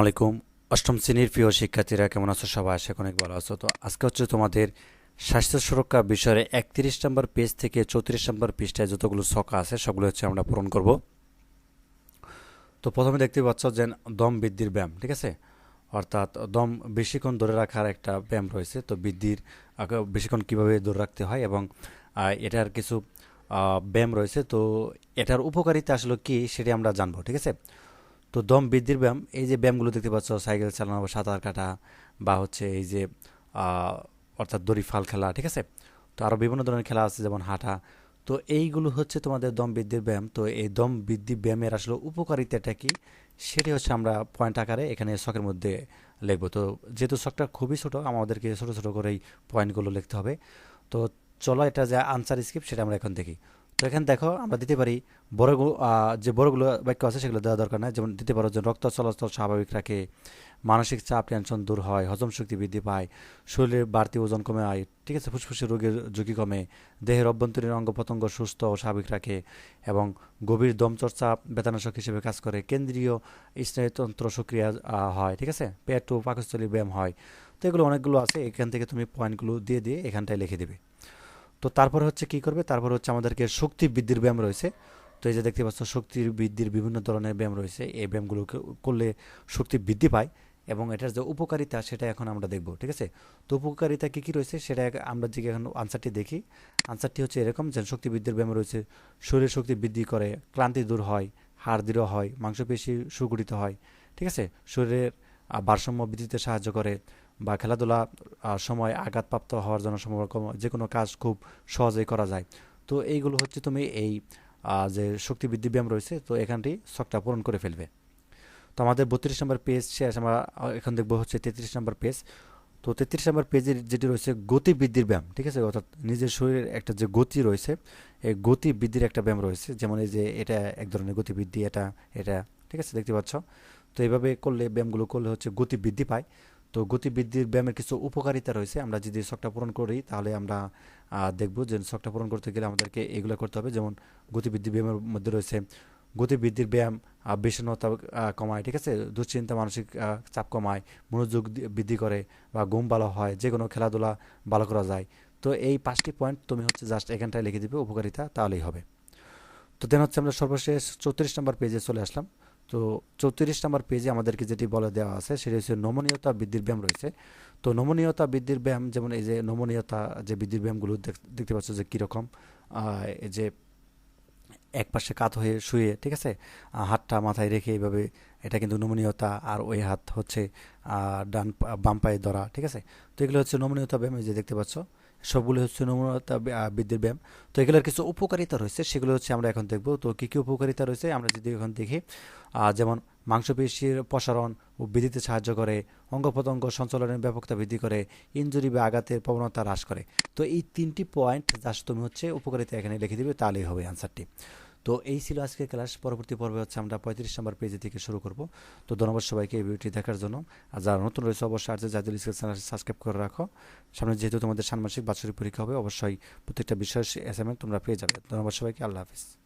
আলাইকুম অষ্টম শ্রেণির প্রিয় শিক্ষার্থীরা, কেমন আছো সবাই? আশা অনেক ভালো আছো। তো আজকে হচ্ছে তোমাদের স্বাস্থ্য সুরক্ষা বিষয়ে একত্রিশ নম্বর পেজ থেকে চৌত্রিশ নম্বর পৃষ্ঠায় যতগুলো ছকা আছে, সবগুলো হচ্ছে আমরা পূরণ করব। তো প্রথমে দেখতে পাচ্ছ যে দম বৃদ্ধির ব্যায়াম, ঠিক আছে? অর্থাৎ দম বেশিক্ষণ ধরে রাখার একটা ব্যায়াম রয়েছে। তো বৃদ্ধির বেশিক্ষণ কীভাবে ধরে রাখতে হয় এবং এটার কিছু ব্যায়াম রয়েছে। তো এটার উপকারিতা আসলে কি সেটি আমরা জানব, ঠিক আছে? তো দম বৃদ্ধির ব্যায়াম, এই যে ব্যায়ামগুলো দেখতে পাচ্ছ, সাইকেল চালানো, বা সাঁতার কাটা, বা হচ্ছে এই যে অর্থাৎ দড়ি ফাল খেলা, ঠিক আছে? তো আরও বিভিন্ন ধরনের খেলা আছে, যেমন হাঁটা। তো এইগুলো হচ্ছে তোমাদের দম বৃদ্ধির ব্যায়াম। তো এই দম বৃদ্ধি ব্যায়ামের আসলে উপকারিতাটা কি? সেটি হচ্ছে আমরা পয়েন্ট আকারে এখানে শখের মধ্যে লিখব। তো যেহেতু শখটা খুবই ছোটো, আমাদেরকে ছোটো ছোটো করে এই পয়েন্টগুলো লিখতে হবে। তো চলো এটা যে আনসার স্ক্রিপ্ট সেটা আমরা এখন দেখি। তো এখানে দেখো, আমরা দিতে পারি বড় যে বড়গুলো বাক্য আছে সেগুলো দেওয়া দরকার নাই। যেমন দিতে পারো যে রক্ত চলাচল স্বাভাবিক রাখে, মানসিক চাপ, টেনশন দূর হয়, হজম শক্তি বৃদ্ধি পায়, শরীরের বাড়তি ওজন কমে হয় ঠিক আছে? ফুসফুসের রোগের ঝুঁকি কমে, দেহের অভ্যন্তরীণ অঙ্গ প্রত্যঙ্গ সুস্থ ও স্বাভাবিক রাখে এবং গভীর দমচর্চা বেতানাশক হিসেবে কাজ করে। কেন্দ্রীয় স্নায়ুতন্ত্র সক্রিয় হয়, ঠিক আছে? পেট ও পাকস্থলী ব্যায়াম হয়। তো এগুলো অনেকগুলো আছে, এখান থেকে তুমি পয়েন্টগুলো দিয়ে দিয়ে এখানটায় লিখে দিবে। তো তারপরে হচ্ছে কি করবে? তারপর হচ্ছে আমাদেরকে শক্তি বৃদ্ধির ব্যায়াম রয়েছে। তো এই যে দেখতে পাচ্ছ শক্তির বৃদ্ধির বিভিন্ন ধরনের ব্যায়াম রয়েছে। এই ব্যায়ামগুলো করলে শক্তি বৃদ্ধি পায় এবং এটার যে উপকারিতা সেটা এখন আমরা দেখব, ঠিক আছে? তো উপকারিতা কী কী রয়েছে সেটা আমরা যে এখন আনসারটি দেখি। আনসারটি হচ্ছে এরকম যে শক্তি বৃদ্ধির ব্যায়াম রয়েছে। শরীর শক্তি বৃদ্ধি করে, ক্লান্তি দূর হয়, হাড় দৃঢ় হয়, মাংসপেশি সুগঠিত হয়, ঠিক আছে? শরীরের ভারসাম্য বৃদ্ধিতে সাহায্য করে বা খেলাধুলা সময় আঘাতপ্রাপ্ত হওয়ার জন্য সম্ভব যে কোনো কাজ খুব সহজেই করা যায়। তো এইগুলো হচ্ছে তুমি এই যে শক্তি বৃদ্ধি ব্যায়াম রয়েছে, তো এখানটি শখটা পূরণ করে ফেলবে। তো আমাদের বত্রিশ নম্বর পেজ শেষ, আমরা এখন দেখব হচ্ছে তেত্রিশ নম্বর পেজ। তো তেত্রিশ নম্বর পেজের যেটি রয়েছে গতি বৃদ্ধির ব্যায়াম, ঠিক আছে? অর্থাৎ নিজের শরীরের একটা যে গতি রয়েছে, এই গতি বৃদ্ধির একটা ব্যায়াম রয়েছে। যেমন এই যে এটা এক ধরনের গতি বৃদ্ধি, এটা এটা, ঠিক আছে? দেখতে পাচ্ছ? তো এইভাবে করলে ব্যায়ামগুলো করলে হচ্ছে গতি বৃদ্ধি পায়। তো গতি বৃদ্ধির ব্যায়ামের কিছু উপকারিতা রয়েছে। আমরা যদি শখটা পূরণ করি, তাহলে আমরা দেখব যে শখটা পূরণ করতে গেলে আমাদেরকে এগুলো করতে হবে। যেমন গতিবৃদ্ধি ব্যায়ামের মধ্যে রয়েছে গতিবৃদ্ধির ব্যায়াম বিষণ্ণতা কমায়, ঠিক আছে? দুশ্চিন্তা, মানসিক চাপ কমায়, মনোযোগ বৃদ্ধি করে বা ঘুম ভালো হয় যে কোনো খেলাধুলা ভালো করা যায়। তো এই পাঁচটি পয়েন্ট তুমি হচ্ছে জাস্ট এখানটায় লিখে দিবে, উপকারিতা তাহলেই হবে। তো দেন হচ্ছে আমরা সর্বশেষ চৌত্রিশ নম্বর পেজে চলে আসলাম। তো চৌত্রিশ নম্বর পেজে আমাদেরকে যেটি বলে দেওয়া আছে, সেটি হচ্ছে নমনীয়তা বৃদ্ধির ব্যায়াম রয়েছে। তো নমনীয়তা বৃদ্ধির ব্যায়াম, যেমন এই যে নমনীয়তা যে বৃদ্ধির ব্যায়ামগুলো দেখতে পাচ্ছ যে কীরকম এই যে এক পাশে কাত হয়ে শুয়ে, ঠিক আছে? হাতটা মাথায় রেখে এইভাবে, এটা কিন্তু নমনীয়তা, আর ওই হাত হচ্ছে ডান বাম পায়ে ধরা, ঠিক আছে? তো এগুলো হচ্ছে নমনীয়তা ব্যায়াম যে দেখতে পাচ্ছ। সবগুলো হচ্ছে নমুনা বৃদ্ধির ব্যায়াম। তো এগুলোর কিছু উপকারিতা রয়েছে, সেগুলো হচ্ছে আমরা এখন দেখব। তো কী কী উপকারিতা রয়েছে আমরা যদি এখন দেখি যেমন মাংসপেশির প্রসারণ ও বৃদ্ধিতে সাহায্য করে অঙ্গ প্রত্যঙ্গ সঞ্চালনের ব্যাপকতা বৃদ্ধি করে, ইঞ্জুরি বা আঘাতের প্রবণতা হ্রাস করে। তো এই তিনটি পয়েন্ট যা তুমি হচ্ছে উপকারিতা এখানে লিখে দিবে, তাহলেই হবে অ্যান্সারটি তো এই ছিল আজকের ক্লাস। পরবর্তী পর্বে হচ্ছে আমরা পঁয়ত্রিশ নম্বর পেজে থেকে শুরু করব। তো ধন্যবাদ সবাইকে এই ভিডিওটি দেখার জন্য। আর যারা নতুন রয়েছে অবশ্যই আর জাতীয় স্কুল চ্যানেল সাবস্ক্রাইব করে রাখো। সামনে যেহেতু তোমাদের ষান্মাসিক বাৎসরিক পরীক্ষা হবে, অবশ্যই প্রত্যেকটা বিষয় অ্যাসাইনমেন্ট তোমরা পেয়ে যাবে। ধন্যবাদ সবাইকে, আল্লাহ হাফিজ।